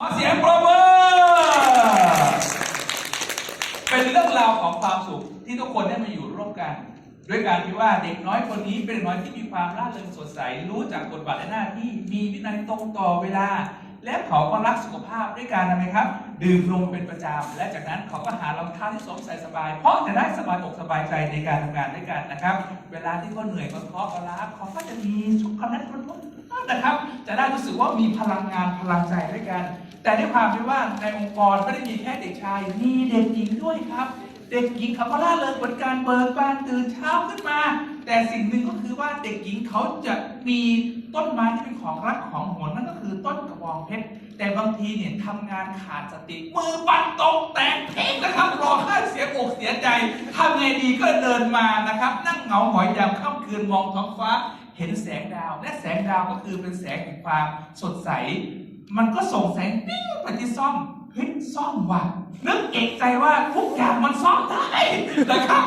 ขอเสียงปรบมือ เป็นเรื่องราวของความสุขที่ทุกคนได้มาอยู่ร่วมกัน ด้วยการที่ว่าเด็กน้อยคนนี้เป็นเด็กน้อยที่มีความร่าเริงสดใส รู้จักบทบาทและหน้าที่มีวินัยตรงต่อเวลา และเขาก็รักสุขภาพด้วยการทำไมครับ ดื่มนมเป็นประจำและจากนั้นเขาก็หารองเท้าที่สวมใส่สบาย เพราะจะได้สบายอกสบายใจในการทำงานด้วยกันนะครับ เวลาที่เขาเหนื่อยเขาท้อเขาล้าเขาก็จะมีสุขภาพคนพบน นะครับ จะได้รู้สึกว่ามีพลังงานพลังใจด้วยกัน แต่ด้วยความที่ว่าในองค์กรไม่ได้มีแค่เด็กชาย มีเด็กหญิงด้วยครับ เด็กหญิงเขาก็ล่าเริงเหมือนการเบิกบานตื่นเช้าขึ้นมา แต่สิ่งหนึ่งก็คือว่าเด็กหญิงเขาจะมีต้นไม้ที่เป็นของรักของหวนนั่น ต้นกระบองเพชรแต่บางทีเนี่ยทำงานขาดสติ มือปัดตกแตกเพลงนะครับร้องไห้เสียอกเสียใจทำไงดีก็เดินมานะครับ นั่งเหงาหงอยยามค่ำคืนมองท้องฟ้า เห็นแสงดาว และแสงดาวก็คือเป็นแสงแห่งความสดใส มันก็ส่งแสงปิ้งไปที่ซ่อมเฮ้ยซ่อมว่ะนึกเอกใจว่าทุกอย่างมันซ่อมได้นะครับ